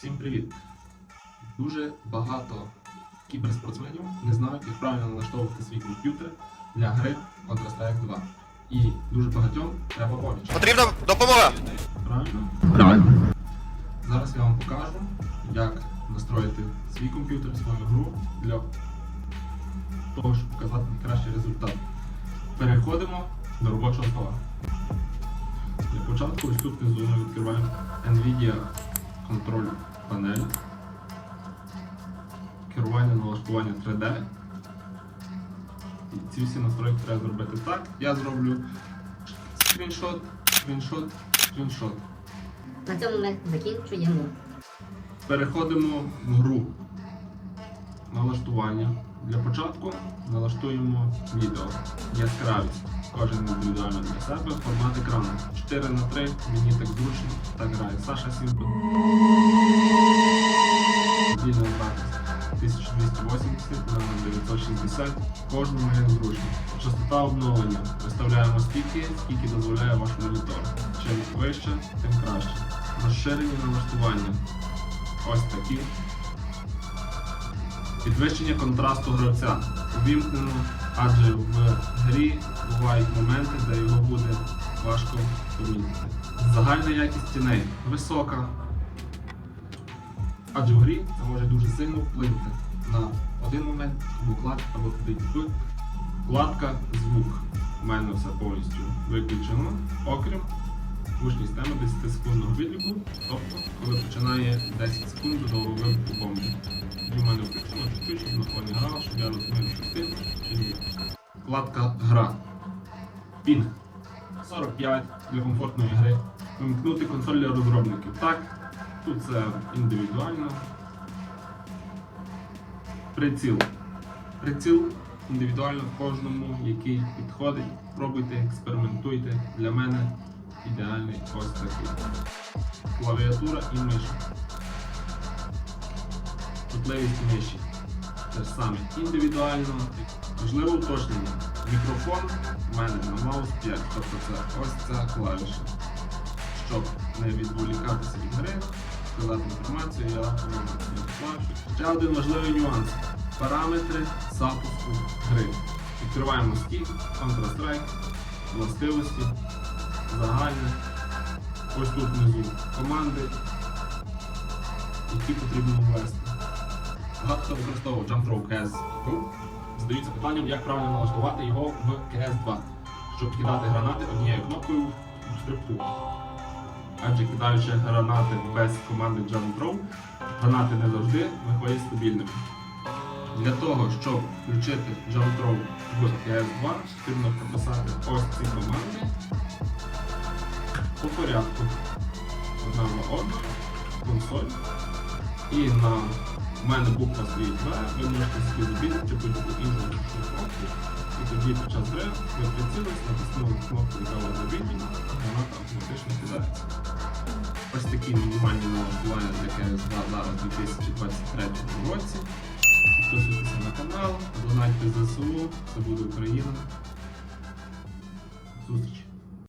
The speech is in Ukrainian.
Всім привіт! Дуже багато кіберспортсменів не знають, як правильно налаштовувати свій комп'ютер для гри Counter-Strike 2. І дуже багатьом треба поміч. Потрібна допомога. Правильно? Правильно. Зараз я вам покажу, як настроїти свій комп'ютер, свою гру для того, щоб показати найкращий результат. Переходимо до робочого стола. Для початку ось тут внизу ми відкриваємо NVIDIA контроль панель, керування налаштування 3D. І ці всі настройки треба зробити так. Я зроблю скріншот, скріншот, скріншот. На цьому ми закінчуємо. Переходимо в гру. Налаштування. Для початку налаштуємо відео. Яскравість. Кожен індивідуально для себе. Формат екрану. 4 на 3 мені так зручно. Так грає. Саша Сімпл. Вільний захист. 1280 на 960. Кожному як зручно. Частота обновлення. Виставляємо стільки, скільки дозволяє ваш монітор. Чим вище, тим краще. Розширені налаштування. Ось такі. Підвищення контрасту гравця. Увімкнено, адже в грі бувають моменти, де його буде важко помітити. Загальна якість тіней висока. Адже в грі це може дуже сильно вплинути на один момент, або вкладка, або туди тут. Вкладка звук. У мене все повністю виключено, окрім гучність теми 10 секундного відліку, тобто коли починає 10 секунд до вибуху бомби. В мене включено чуть-чуть, щоб на фоні грав, щоб я розумів, що ти чи ні. Вкладка Гра. Пінг 45 для комфортної гри. Вимкнути консоль для розробників. Так, тут це індивідуально. Приціл. Приціл індивідуально кожному, який підходить. Пробуйте, експериментуйте. Для мене ідеальний ось такий. Клавіатура і миша. Чутливість миші. Те ж саме індивідуально. Важливе уточнення. Мікрофон в мене на маус 5, тобто це ось ця клавіша. Щоб не відволікатися від гри, сказати інформацію, я роблю клавішу. Ще один важливий нюанс. Параметри запуску гри. Відкриваємо стік, Counter-Strike, властивості, загальне. Ось тут внизу команди, які потрібно ввести. Багато використовував Jumpthrow CS2. Задаються питанням, як правильно налаштувати його в CS2, щоб кидати гранати однією кнопкою в стрибку. Адже кидаючи гранати без команди Jumpthrow, гранати не завжди виходять стабільними. Для того, щоб включити Jumpthrow в CS2, потрібно прописати ось ці команди по порядку. Одна на одну, консоль. І на у мене буква стоїть В, ви можете собі забігати будь-яку іншу. Тоді під час гри ви прицілились, натиснули кнопку, яка у вас вона автоматично кидається. Ось такі мінімальні налаштування для КС2 зараз у 2023 році. Підписуйтеся на канал, донайте ЗСУ, це буде Україна. Зустрічі!